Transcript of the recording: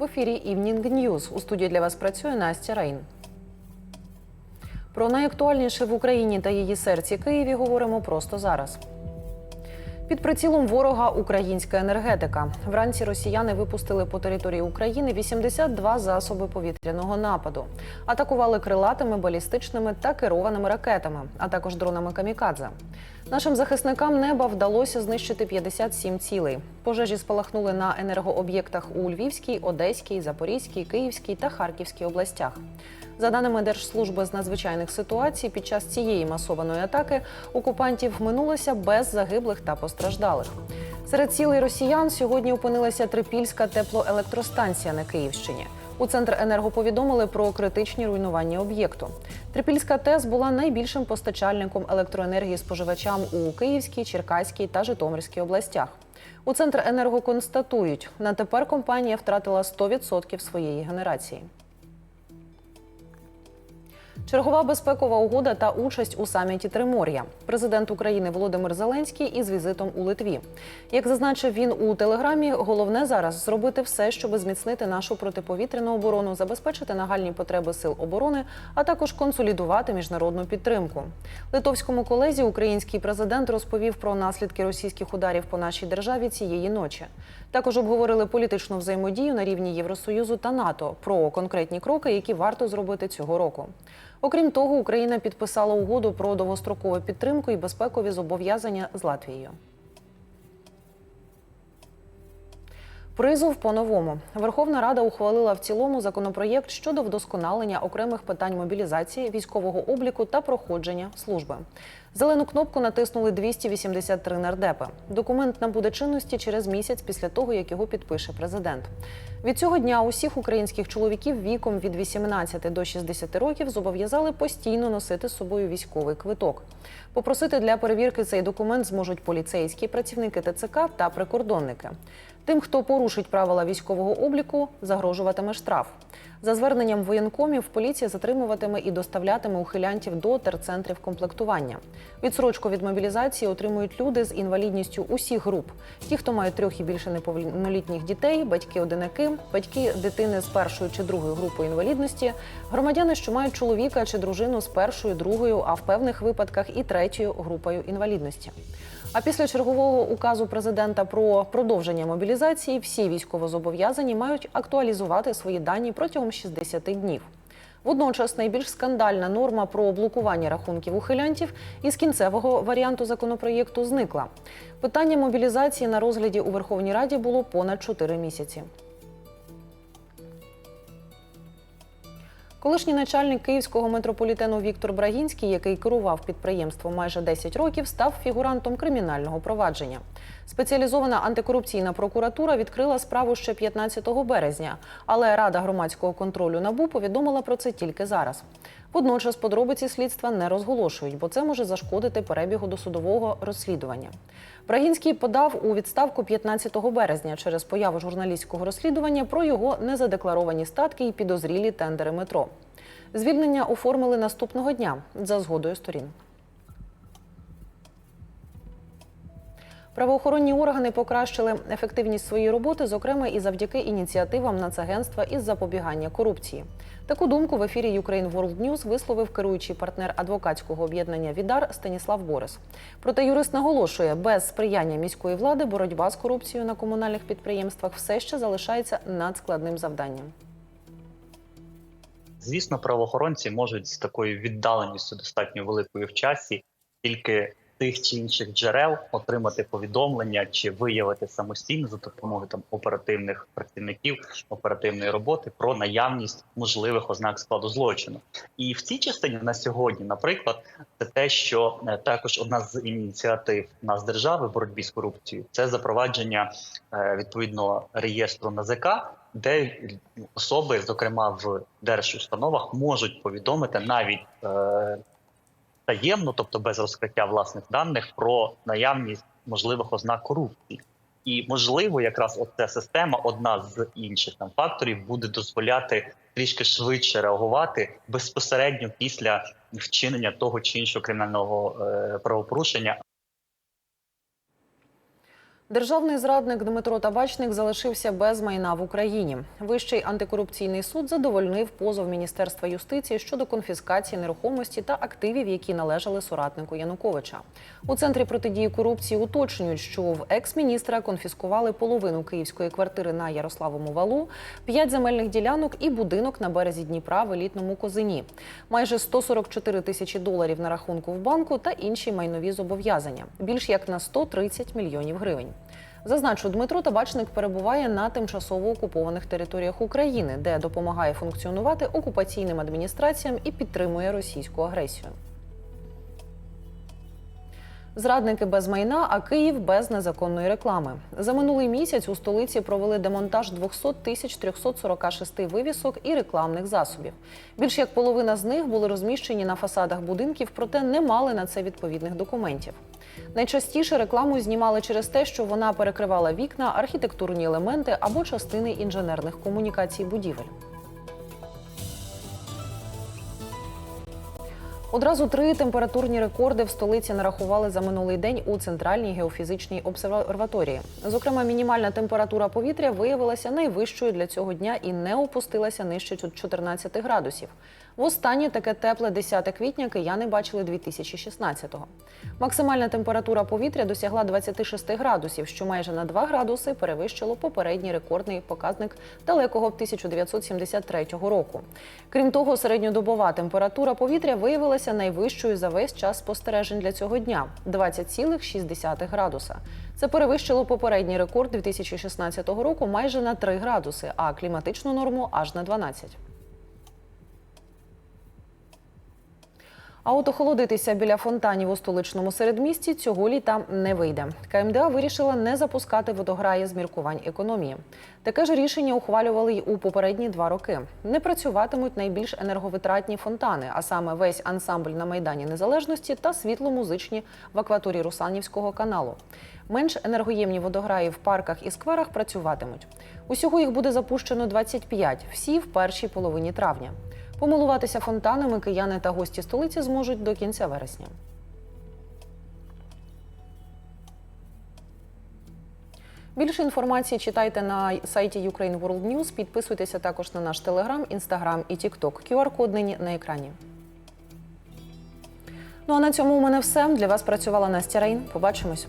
В ефірі Івнінг Ньюз. У студії для вас працює Настя Рейн. Про найактуальніше в Україні та її серці Києві говоримо просто зараз. Під прицілом ворога українська енергетика. Вранці росіяни випустили по території України 82 засоби повітряного нападу. Атакували крилатими, балістичними та керованими ракетами, а також дронами камікадзе. Нашим захисникам неба вдалося знищити 57 цілей. Пожежі спалахнули на енергооб'єктах у Львівській, Одеській, Запорізькій, Київській та Харківській областях. За даними Держслужби з надзвичайних ситуацій, під час цієї масованої атаки окупантів минулося без загиблих та постраждалих. Серед цілей росіян сьогодні опинилася Трипільська теплоелектростанція на Київщині. У центр енерго повідомили про критичні руйнування об'єкту. Трипільська ТЕС була найбільшим постачальником електроенергії споживачам у Київській, Черкаській та Житомирській областях. У центр енерго констатують, на тепер компанія втратила 100% своєї генерації. Чергова безпекова угода та участь у саміті Тримор'я. Президент України Володимир Зеленський із візитом у Литві. Як зазначив він у телеграмі, головне зараз зробити все, щоб зміцнити нашу протиповітряну оборону, забезпечити нагальні потреби сил оборони, а також консолідувати міжнародну підтримку. Литовському колезі український президент розповів про наслідки російських ударів по нашій державі цієї ночі. Також обговорили політичну взаємодію на рівні Євросоюзу та НАТО про конкретні кроки, які варто зробити цього року. Окрім того, Україна підписала угоду про довгострокову підтримку і безпекові зобов'язання з Латвією. Призов по-новому. Верховна Рада ухвалила в цілому законопроєкт щодо вдосконалення окремих питань мобілізації, військового обліку та проходження служби. Зелену кнопку натиснули 283 нардепи. Документ набуде чинності через місяць після того, як його підпише президент. Від цього дня усіх українських чоловіків віком від 18 до 60 років зобов'язали постійно носити з собою військовий квиток. Попросити для перевірки цей документ зможуть поліцейські, працівники ТЦК та прикордонники. Тим, хто порушить правила військового обліку, загрожуватиме штраф. За зверненням воєнкомів, поліція затримуватиме і доставлятиме ухилянтів до терцентрів комплектування. Відсрочку від мобілізації отримують люди з інвалідністю усіх груп: ті, хто мають трьох і більше неповнолітніх дітей, батьки-одинаки, батьки дитини з першою чи другою групою інвалідності, громадяни, що мають чоловіка чи дружину з першою, другою, а в певних випадках і третьою групою інвалідності. А після чергового указу президента про продовження мобілізації всі військовозобов'язані мають актуалізувати свої дані протягом 60 днів. Водночас найбільш скандальна норма про блокування рахунків ухилянтів із кінцевого варіанту законопроєкту зникла. Питання мобілізації на розгляді у Верховній Раді було понад 4 місяці. Колишній начальник київського метрополітену Віктор Брагінський, який керував підприємством майже 10 років, став фігурантом кримінального провадження. Спеціалізована антикорупційна прокуратура відкрила справу ще 15 березня, але Рада громадського контролю НАБУ повідомила про це тільки зараз. Водночас подробиці слідства не розголошують, бо це може зашкодити перебігу досудового розслідування. Брагінський подав у відставку 15 березня через появу журналістського розслідування про його незадекларовані статки і підозрілі тендери метро. Звільнення оформили наступного дня за згодою сторін. Правоохоронні органи покращили ефективність своєї роботи, зокрема і завдяки ініціативам Нацагентства із запобігання корупції. Таку думку в ефірі Ukraine World News висловив керуючий партнер адвокатського об'єднання Відар Станіслав Борис. Проте юрист наголошує, без сприяння міської влади боротьба з корупцією на комунальних підприємствах все ще залишається надскладним завданням. Звісно, правоохоронці можуть з такою віддаленістю достатньо великою в часі тільки тих чи інших джерел отримати повідомлення чи виявити самостійно за допомогою там оперативних працівників оперативної роботи про наявність можливих ознак складу злочину. І в цій частині на сьогодні, наприклад, це те, що е, також одна з ініціатив нас держави в боротьбі з корупцією це запровадження е, відповідного реєстру НАЗК, де особи, зокрема в держустановах, можуть повідомити навіть е, таємно, тобто без розкриття власних даних, про наявність можливих ознак корупції. І можливо, якраз оця система, одна з інших там факторів, буде дозволяти трішки швидше реагувати безпосередньо після вчинення того чи іншого кримінального е, правопорушення Державний зрадник Дмитро Табачник залишився без майна в Україні. Вищий антикорупційний суд задовольнив позов Міністерства юстиції щодо конфіскації нерухомості та активів, які належали соратнику Януковича. У центрі протидії корупції уточнюють, що в екс-міністра конфіскували половину київської квартири на Ярославому валу, п'ять земельних ділянок і будинок на березі Дніпра в елітному Козині, майже 144 тисячі доларів на рахунку в банку та інші майнові зобов'язання більш як на 130 мільйонів гривень. Зазначу, Дмитро Табачник перебуває на тимчасово окупованих територіях України, де допомагає функціонувати окупаційним адміністраціям і підтримує російську агресію. Зрадники без майна, а Київ без незаконної реклами. За минулий місяць у столиці провели демонтаж 200 тисяч 346 вивісок і рекламних засобів. Більш як половина з них були розміщені на фасадах будинків, проте не мали на це відповідних документів. Найчастіше рекламу знімали через те, що вона перекривала вікна, архітектурні елементи або частини інженерних комунікацій будівель. Одразу три температурні рекорди в столиці нарахували за минулий день у центральній геофізичній обсерваторії. Зокрема, мінімальна температура повітря виявилася найвищою для цього дня і не опустилася нижче 14 градусів. Востаннє таке тепле 10 квітня кияни бачили 2016-го. Максимальна температура повітря досягла 26 градусів, що майже на 2 градуси перевищило попередній рекордний показник далекого 1973 року. Крім того, середньодобова температура повітря виявилася найвищою за весь час спостережень для цього дня 20,6 градуса. Це перевищило попередній рекорд 2016 року майже на 3 градуси, а кліматичну норму аж на 12. А от охолодитися біля фонтанів у столичному середмісті цього літа не вийде. КМДА вирішила не запускати водограї з міркувань економії. Таке ж рішення ухвалювали й у попередні два роки. Не працюватимуть найбільш енерговитратні фонтани, а саме весь ансамбль на майдані Незалежності та світломузичні в акваторії Русанівського каналу. Менш енергоємні водограї в парках і скверах працюватимуть. Усього їх буде запущено 25, всі в першій половині травня. Помилуватися фонтанами кияни та гості столиці зможуть до кінця вересня. Більше інформації читайте на сайті Ukraine World News. Підписуйтеся також на наш телеграм, інстаграм і тікток. QR-код нині на екрані. Ну а на цьому у мене все. Для вас працювала Настя Рейн. Побачимось.